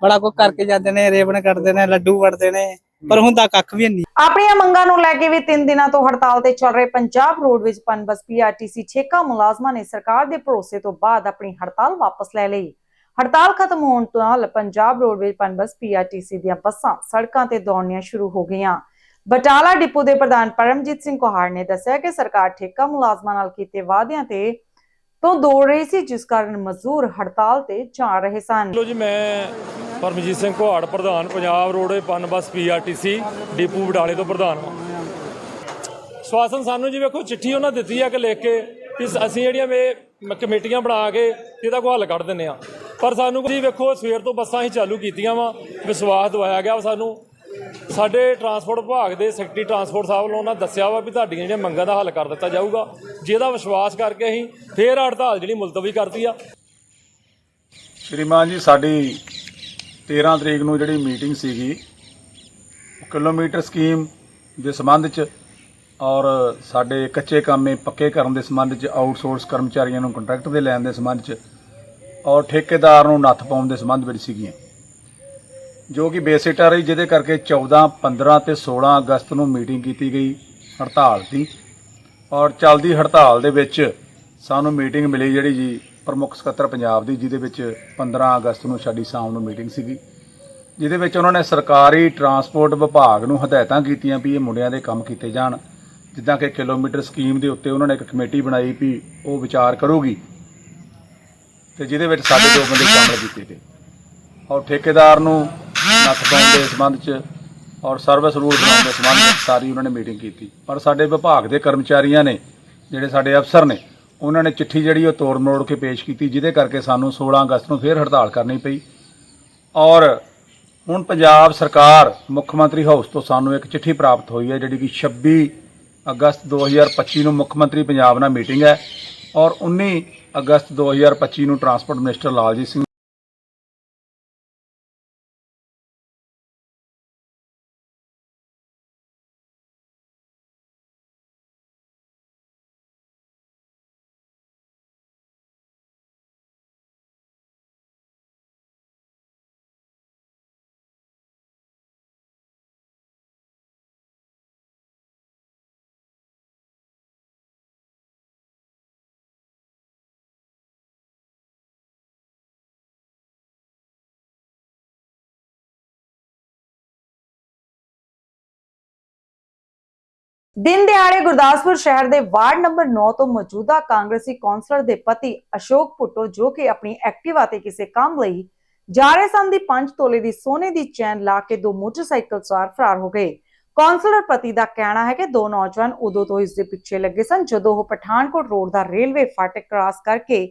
ਬੜਾ ਕੁਝ ਕਰਕੇ ਜਾਂਦੇ ਨੇ ਰੇਵਣ ਕੱਢਦੇ ਨੇ ਲੱਡੂ ਵੜਦੇ ਨੇ। ਪਰ ਹੁੰਦਾ ਕੱਖ ਵੀ ਨਹੀਂ। ਆਪਣੀਆਂ ਮੰਗਾਂ ਨੂੰ ਲੈ ਕੇ ਵੀ 3 ਦਿਨਾਂ ਤੋਂ ਹੜਤਾਲ ਤੇ ਚੱਲ ਰਹੇ ਪੰਜਾਬ ਰੋਡਵੇਜ਼ ਪਨਬਸ ਪੀਆਰਟੀਸੀ ਠੇਕਾ ਮੁਲਾਜ਼ਮਾਂ ਨੇ ਸਰਕਾਰ ਦੇ ਭਰੋਸੇ ਤੋਂ ਬਾਅਦ ਆਪਣੀ ਹੜਤਾਲ ਵਾਪਸ ਲੈ ਲਈ। ਹੜਤਾਲ ਖਤਮ ਹੋਣ ਤੋਂ ਨਾਲ ਪੰਜਾਬ ਰੋਡਵੇਜ਼ ਪਨਬਸ ਪੀਆਰਟੀਸੀ ਦੀਆਂ ਬੱਸਾਂ ਸੜਕਾਂ ਤੇ ਦੌੜਨੀਆਂ ਸ਼ੁਰੂ ਹੋ ਗਈਆਂ। ਬਟਾਲਾ ਡਿਪੂ ਦੇ ਪ੍ਰਧਾਨ ਪਰਮਜੀਤ ਸਿੰਘ ਕੋਹਾੜ ਨੇ ਦੱਸਿਆ ਕਿ ਸਰਕਾਰ ਠੇਕਾ ਮੁਲਾਜ਼ਮਾਂ ਨਾਲ ਕੀਤੇ ਵਾਅਦਿਆਂ ਤੇ ਤੋਂ ਦੌੜ ਰਹੀ ਸੀ, ਜਿਸ ਕਾਰਨ ਮਜ਼ਦੂਰ ਹੜਤਾਲ ਤੇ ਜਾ ਰਹੇ ਸਨ। ਲੋ ਜੀ, ਮੈਂ ਪਰਮਜੀਤ ਸਿੰਘ ਘੋਹਾੜ ਪ੍ਰਧਾਨ ਪੰਜਾਬ ਰੋਡਵੇ ਪਨ ਪੀਆਰਟੀਸੀ ਡਿਪੂ ਬਟਾਲੇ ਤੋਂ ਪ੍ਰਧਾਨ ਹਾਂ ਸਵਾਸਨ ਸਾਨੂੰ ਜੀ ਵੇਖੋ, ਚਿੱਠੀ ਉਹਨਾਂ ਦਿੱਤੀ ਆ ਕਿ ਲਿਖ ਕੇ, ਕਿ ਅਸੀਂ ਜਿਹੜੀਆਂ ਵੇ ਕਮੇਟੀਆਂ ਬਣਾ ਕੇ, ਇਹਦਾ ਕੋਈ ਹੱਲ ਕੱਢ ਦਿੰਨੇ ਆ। ਪਰ ਸਾਨੂੰ ਜੀ ਵੇਖੋ, ਸਵੇਰ ਤੋਂ ਬੱਸਾਂ ਹੀ ਚਾਲੂ ਕੀਤੀਆਂ ਵਾ, ਵਿਸ਼ਵਾਸ ਦਵਾਇਆ ਗਿਆ ਵਾ ਸਾਨੂੰ। ਸਾਡੇ ਟਰਾਂਸਪੋਰਟ ਵਿਭਾਗ ਦੇ ਸੈਕਟਰੀ ਟਰਾਂਸਪੋਰਟ ਸਾਹਿਬ ਵੱਲੋਂ ਉਹਨਾਂ ਦੱਸਿਆ ਵਾ ਵੀ ਤੁਹਾਡੀਆਂ ਜਿਹੜੀਆਂ ਮੰਗਾਂ ਦਾ ਹੱਲ ਕਰ ਦਿੱਤਾ ਜਾਊਗਾ। ਜਿਹਦਾ ਵਿਸ਼ਵਾਸ ਕਰਕੇ ਅਸੀਂ ਫੇਰ ਹੜਤਾਲ ਜਿਹੜੀ ਮੁਲਤਵੀ ਕਰਤੀ ਆ। ਸ਼੍ਰੀਮਾਨ ਜੀ, ਸਾਡੀ 13 ਤਰੀਕ ਨੂੰ ਜਿਹੜੀ ਮੀਟਿੰਗ ਸੀਗੀ ਕਿਲੋਮੀਟਰ ਸਕੀਮ ਦੇ ਸੰਬੰਧ 'ਚ ਔਰ ਸਾਡੇ ਕੱਚੇ ਕੰਮੇ ਪੱਕੇ ਕਰਨ ਦੇ ਸੰਬੰਧ 'ਚ ਆਊਟਸੋਰਸ ਕਰਮਚਾਰੀਆਂ ਨੂੰ ਕੰਟਰੈਕਟ ਦੇ ਲੈਣ ਦੇ ਸੰਬੰਧ 'ਚ ਔਰ ਠੇਕੇਦਾਰ ਨੂੰ ਨੱਥ ਪਾਉਣ ਦੇ ਸੰਬੰਧ ਵਿੱਚ ਸੀਗੀਆਂ। ਜੋ ਕਿ ਬੇਸਿਟਾ ਰਹੀ, ਜਿਹਦੇ ਕਰਕੇ 14 15 ਤੇ 16 ਅਗਸਤ ਨੂੰ ਮੀਟਿੰਗ ਕੀਤੀ ਗਈ ਹੜਤਾਲ ਦੀ। ਔਰ ਚੱਲਦੀ ਹੜਤਾਲ ਦੇ ਵਿੱਚ ਸਾਨੂੰ ਮੀਟਿੰਗ ਮਿਲੀ ਜਿਹੜੀ ਜੀ ਪ੍ਰਮੁੱਖ ਸਕੱਤਰ ਪੰਜਾਬ ਦੀ, ਜਿਹਦੇ ਵਿੱਚ 15 ਅਗਸਤ ਨੂੰ ਸਾਡੀ ਸ਼ਾਮ ਨੂੰ ਮੀਟਿੰਗ ਸੀਗੀ। ਜਿਹਦੇ ਵਿੱਚ ਉਹਨਾਂ ਨੇ ਸਰਕਾਰੀ ਟਰਾਂਸਪੋਰਟ ਵਿਭਾਗ ਨੂੰ ਹਦਾਇਤਾਂ ਕੀਤੀਆਂ ਵੀ ਇਹ ਮੁੰਡਿਆਂ ਦੇ ਕੰਮ ਕੀਤੇ ਜਾਣ। ਜਿੱਦਾਂ ਕਿ ਕਿਲੋਮੀਟਰ ਸਕੀਮ ਦੇ ਉੱਤੇ ਉਹਨਾਂ ਨੇ ਇੱਕ ਕਮੇਟੀ ਬਣਾਈ ਵੀ ਉਹ ਵਿਚਾਰ ਕਰੂਗੀ। ਤੇ ਜਿਹਦੇ ਵਿੱਚ ਸਾਡੇ ਦੋ ਬੰਦੇ ਸ਼ਾਮਲ ਕੀਤੇ ਗਏ। ਔਰ ਠੇਕੇਦਾਰ ਨੂੰ ਨੱਥ ਪਾਉਣ ਦੇ ਸੰਬੰਧ 'ਚ ਔਰ ਸਰਵਿਸ ਰੂਲ ਬਣਾਉਣ ਦੇ ਸੰਬੰਧ 'ਚ ਸਾਰੀ ਉਹਨਾਂ ਨੇ ਮੀਟਿੰਗ ਕੀਤੀ। ਪਰ ਸਾਡੇ ਵਿਭਾਗ ਦੇ ਕਰਮਚਾਰੀਆਂ ਨੇ, ਜਿਹੜੇ ਸਾਡੇ ਅਫਸਰ ਨੇ, ਉਹਨਾਂ ਨੇ ਚਿੱਠੀ ਜਿਹੜੀ ਉਹ ਤੋੜ ਮੋੜ ਕੇ ਪੇਸ਼ ਕੀਤੀ, ਜਿਹਦੇ ਕਰਕੇ ਸਾਨੂੰ 16 ਅਗਸਤ ਨੂੰ ਫੇਰ ਹੜਤਾਲ ਕਰਨੀ ਪਈ। ਔਰ ਹੁਣ ਪੰਜਾਬ ਸਰਕਾਰ ਮੁੱਖ ਮੰਤਰੀ ਹਾਊਸ ਤੋਂ ਸਾਨੂੰ ਇੱਕ ਚਿੱਠੀ ਪ੍ਰਾਪਤ ਹੋਈ ਹੈ, ਜਿਹੜੀ ਕਿ 26 ਅਗਸਤ 2025 ਨੂੰ ਮੁੱਖ ਮੰਤਰੀ ਪੰਜਾਬ ਨਾਲ ਮੀਟਿੰਗ ਹੈ। ਔਰ 19 ਅਗਸਤ 2025 ਨੂੰ ਟਰਾਂਸਪੋਰਟ ਮਿਨਿਸਟਰ ਲਾਲਜੀਤ ਸਿੰਘ ਦਿਨ ਦਿਹਾੜੇ ਗੁਰਦਾਸਪੁਰ ਸ਼ਹਿਰ ਦੇ ਵਾਰਡ ਨੰਬਰ 9 ਤੋਂ ਮੌਜੂਦਾ ਕਾਂਗਰਸੀ ਕੌਂਸਲਰ ਦੇ ਪਤੀ ਅਸ਼ੋਕ ਪੁੱਟੋ ਜੋ ਕਿ ਆਪਣੀ ਐਕਟਿਵਾ ਤੇ ਕਿਸੇ ਕੰਮ ਲਈ ਜਾ ਰਹੇ ਸਨ, ਦੀ 5 ਤੋਲੇ ਦੀ ਸੋਨੇ ਦੀ ਚੈਨ ਲਾ ਕੇ ਦੋ ਮੋਟਰਸਾਈਕਲ ਸਵਾਰ ਫਰਾਰ ਹੋ ਗਏ। ਕੌਂਸਲਰ ਪਤੀ ਦਾ ਕਹਿਣਾ ਹੈ ਕਿ ਦੋ ਨੌਜਵਾਨ ਉਦੋਂ ਤੋਂ ਇਸ ਦੇ ਪਿੱਛੇ ਲੱਗੇ ਸਨ, ਜਦੋਂ ਉਹ ਪਠਾਨਕੋਟ ਰੋਡ ਦਾ ਰੇਲਵੇ ਫਾਟਕ ਕ੍ਰਾਸ ਕਰਕੇ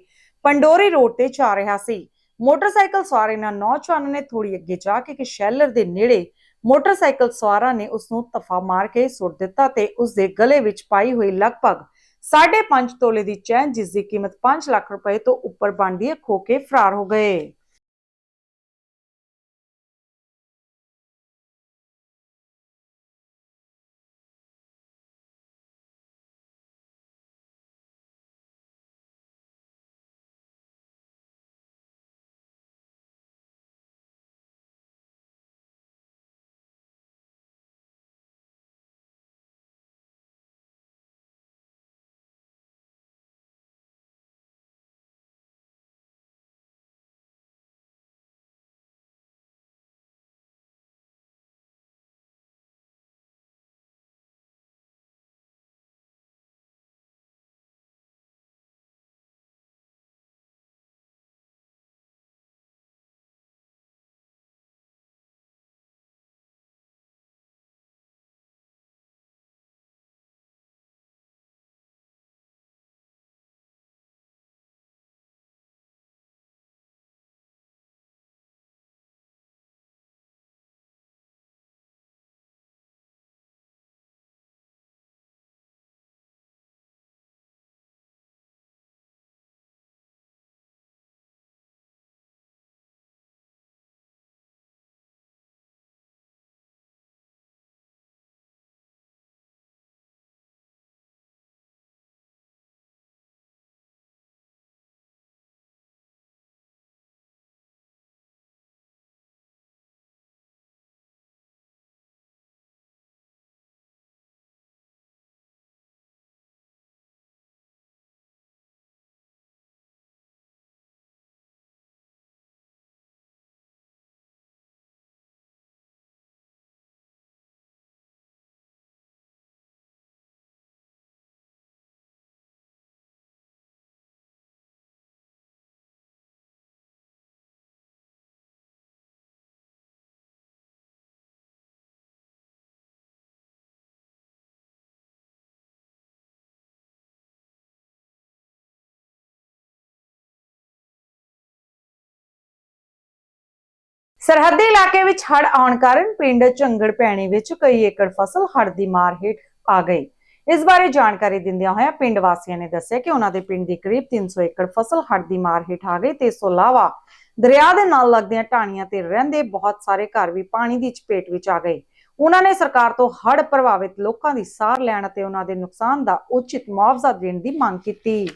ਪੰਡੋਰੀ ਰੋਡ ਤੇ ਜਾ ਰਿਹਾ ਸੀ। ਮੋਟਰਸਾਈਕਲ ਸਵਾਰ ਇਹਨਾਂ ਨੌਜਵਾਨਾਂ ਨੇ ਥੋੜੀ ਅੱਗੇ ਜਾ ਕੇ ਇੱਕ ਸ਼ੈਲਰ ਦੇ ਨੇੜੇ ਮੋਟਰਸਾਈਕਲ ਸਵਾਰਾਂ ਨੇ ਉਸ ਨੂੰ ਤਫਾ ਮਾਰ ਕੇ ਸੁੱਟ ਦਿੱਤਾ ਤੇ ਉਸ ਦੇ ਗਲੇ ਵਿੱਚ ਪਾਈ ਹੋਈ ਲਗਭਗ 5.5 ਤੋਲੇ ਦੀ ਚੈਨ ਜਿਸ ਦੀ ਕੀਮਤ 5 ਲੱਖ ਰੁਪਏ ਤੋਂ ਉੱਪਰ ਬਣਦੀ ਹੈ, ਖੋ ਕੇ ਫਰਾਰ ਹੋ ਗਏ। ਸਰਹੱਦੀ ਇਲਾਕੇ ਵਿੱਚ ਹੜ੍ਹ ਆਉਣ ਕਾਰਨ ਪਿੰਡ ਝੰਗੜ ਪੈਣੀ ਵਿੱਚ ਕਈ ਏਕੜ ਫਸਲ ਹੜ ਦੀ ਮਾਰ ਹੇਠ ਆ ਗਈ। ਇਸ ਬਾਰੇ ਜਾਣਕਾਰੀ ਦਿੰਦਿਆਂ ਹੋਇਆਂ ਪਿੰਡ ਵਾਸੀਆਂ ਨੇ ਦੱਸਿਆ ਕਿ ਉਹਨਾਂ ਦੇ ਪਿੰਡ ਦੀ ਕਰੀਬ 300 ਏਕੜ ਫਸਲ ਹੜ ਦੀ ਮਾਰ ਹੇਠ ਆ ਗਈ ਤੇ ਇਸ ਤੋਂ ਇਲਾਵਾ ਦਰਿਆ ਦੇ ਨਾਲ ਲੱਗਦੀਆਂ ਢਾਣੀਆਂ ਤੇ ਰਹਿੰਦੇ ਬਹੁਤ ਸਾਰੇ ਘਰ ਵੀ ਪਾਣੀ ਦੀ ਚਪੇਟ ਵਿੱਚ ਆ ਗਏ। ਉਹਨਾਂ ਨੇ ਸਰਕਾਰ ਤੋਂ ਹੜ੍ਹ ਪ੍ਰਭਾਵਿਤ ਲੋਕਾਂ ਦੀ ਸਾਰ ਲੈਣ ਅਤੇ ਉਹਨਾਂ ਦੇ ਨੁਕਸਾਨ ਦਾ ਉਚਿਤ ਮੁਆਵਜ਼ਾ ਦੇਣ ਦੀ ਮੰਗ ਕੀਤੀ।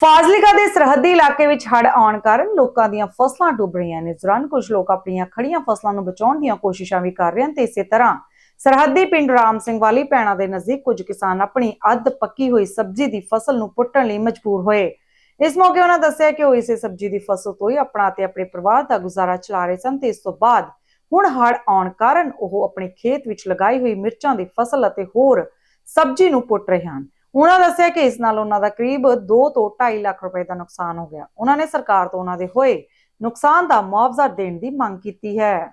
ਫਾਜ਼ਿਲਕਾ ਦੇ ਸਰਹੱਦੀ ਇਲਾਕੇ ਵਿੱਚ ਹੜ੍ਹ ਆਉਣ ਕਾਰਨ ਲੋਕਾਂ ਦੀਆਂ ਫਸਲਾਂ ਡੁੱਬ ਰਹੀਆਂ ਨੇ। ਦੌਰਾਨ ਕੁਝ ਲੋਕ ਆਪਣੀਆਂ ਖੜੀਆਂ ਫਸਲਾਂ ਨੂੰ ਬਚਾਉਣ ਦੀਆਂ ਕੋਸ਼ਿਸ਼ਾਂ ਵੀ ਕਰ ਰਹੇ ਹਨ ਤੇ ਇਸੇ ਤਰ੍ਹਾਂ ਸਰਹੱਦੀ ਪਿੰਡ ਰਾਮ ਸਿੰਘ ਵਾਲੀ ਪੈਣਾ ਦੇ ਨਜ਼ਦੀਕ ਕੁਝ ਕਿਸਾਨ ਆਪਣੀ ਅੱਧ ਪੱਕੀ ਹੋਈ ਸਬਜ਼ੀ ਦੀ ਫਸਲ ਨੂੰ ਪੁੱਟਣ ਲਈ ਮਜਬੂਰ ਹੋਏ। ਇਸ ਮੌਕੇ ਉਹਨਾਂ ਦੱਸਿਆ ਕਿ ਉਹ ਇਸੇ ਸਬਜ਼ੀ ਦੀ ਫਸਲ ਤੋਂ ਹੀ ਆਪਣਾ ਤੇ ਆਪਣੇ ਪਰਿਵਾਰ ਦਾ ਗੁਜ਼ਾਰਾ ਚਲਾ ਰਹੇ ਸਨ ਤੇ ਇਸ ਤੋਂ ਬਾਅਦ ਹੁਣ ਹੜ ਆਉਣ ਕਾਰਨ ਉਹ ਆਪਣੇ ਖੇਤ ਵਿੱਚ ਲਗਾਈ ਹੋਈ ਮਿਰਚਾਂ ਦੀ ਫਸਲ ਅਤੇ ਹੋਰ ਸਬਜ਼ੀ ਨੂੰ ਪੁੱਟ ਰਹੇ ਹਨ। ਉਹਨਾਂ ਦੱਸਿਆ ਕਿ ਇਸ ਨਾਲ ਉਹਨਾਂ ਦਾ ਕਰੀਬ 2 ਤੋਂ 2.5 ਲੱਖ ਰੁਪਏ ਦਾ ਨੁਕਸਾਨ ਹੋ ਗਿਆ। ਉਹਨਾਂ ਨੇ ਸਰਕਾਰ ਤੋਂ ਉਹਨਾਂ ਦੇ ਹੋਏ ਨੁਕਸਾਨ ਦਾ ਮੁਆਵਜ਼ਾ ਦੇਣ ਦੀ ਮੰਗ ਕੀਤੀ ਹੈ।